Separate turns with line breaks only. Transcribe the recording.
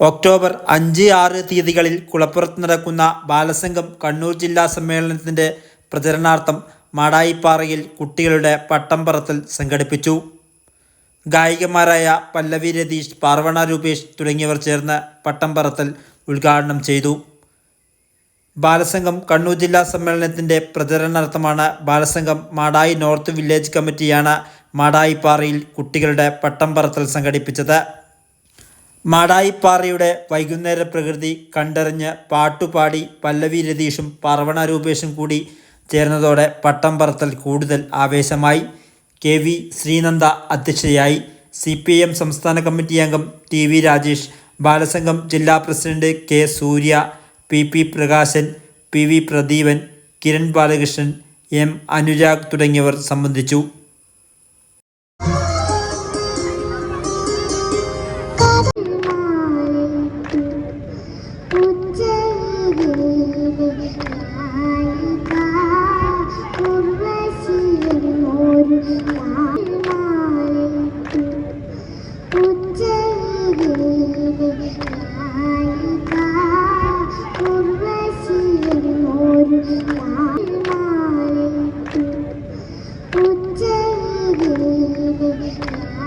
October അഞ്ച് ആറ് തീയതികളിൽ കുളപ്പുറത്ത് നടക്കുന്ന ബാലസംഘം കണ്ണൂർ ജില്ലാ സമ്മേളനത്തിന്റെ പ്രചരണാർത്ഥം മാടായിപ്പാറയിൽ കുട്ടികളുടെ പട്ടം പറത്തൽ സംഘടിപ്പിച്ചു. ഗായികമാരായ പല്ലവി രതീഷ് പാർവണ രൂപേഷ് തുടങ്ങിയവർ ചേർന്ന് പട്ടം പറത്തൽ ഉദ്ഘാടനം ചെയ്തു. ബാലസംഘം കണ്ണൂർ ജില്ലാ സമ്മേളനത്തിന്റെ പ്രചരണാർത്ഥമാണ് ബാലസംഘം മാടായി നോർത്ത് വില്ലേജ് കമ്മിറ്റിയാണ് മാടായിപ്പാറയിൽ കുട്ടികളുടെ പട്ടം പറത്തൽ സംഘടിപ്പിച്ചത്. മാടായിപ്പാറയുടെ വൈകുന്നേര പ്രകൃതി കണ്ടറിഞ്ഞ് പാട്ടുപാടി പല്ലവി രതീഷും പാർവണ രൂപേഷും കൂടി ചേർന്നതോടെ പട്ടം പറത്തൽ കൂടുതൽ ആവേശമായി. കെ വി ശ്രീനന്ദ അധ്യക്ഷയായി സി പി എം സംസ്ഥാന കമ്മിറ്റി അംഗം ടി വി രാജേഷ് ബാലസംഘം ജില്ലാ president K Surya P P Prakashan P V Pradeepan Kiran Balakrishnan M Anurag തുടങ്ങിയവർ സംബന്ധിച്ചു.
我不行